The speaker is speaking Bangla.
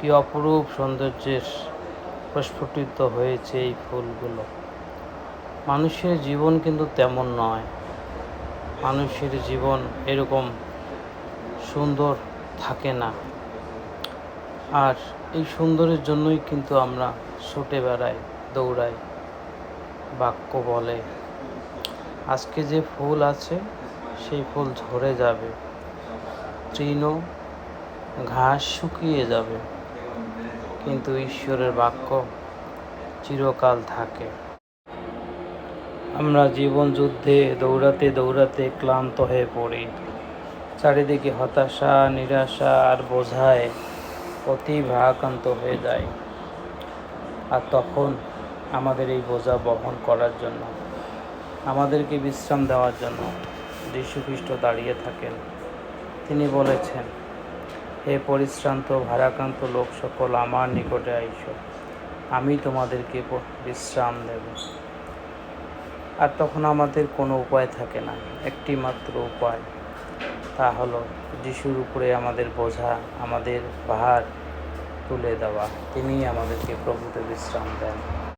কি অপরূপ সৌন্দর্যের প্রস্ফুটিত হয়েছে এই ফুলগুলো। মানুষের জীবন কিন্তু তেমন নয়। মানুষের জীবন এরকম সুন্দর থাকে না। আর এই সুন্দরের জন্যই কিন্তু আমরা ছুটে বেড়াই, দৌড়াই, বাক্য বলে। আজকে যে ফুল আছে, সেই ফুল ঝরে যাবে। তৃণ ঘাস শুকিয়ে যাবে। কিন্তু ঈশ্বরের বাক্য চিরকাল থাকে। আমরা জীবন যুদ্ধে, দৌড়াতে দৌড়াতে ক্লান্ত হয়ে পড়ি। চারিদিকে হতাশা, নিরাশা আর বোঝায় অতি ভারাক্রান্ত হয়ে যায় আর তখন আমাদের এই বোঝা বহন করার জন্য, আমাদেরকে বিশ্রাম দেওয়ার জন্য যীশুখ্রিস্ট দাঁড়িয়ে থাকেন। তিনি বলেছেন হে পরিশ্রান্ত, ভারাক্রান্ত লোক সকল আমার নিকটে আইস। আমি তোমাদেরকে বিশ্রাম দেব। আর তখন আমাদের কোনো উপায় থাকে না একটি মাত্র উপায়। তা হলো যিশুর উপরে আমাদের বোঝা, আমাদের ভার তুলে দেওয়া। তিনিই আমাদেরকে প্রভূত বিশ্রাম দেন।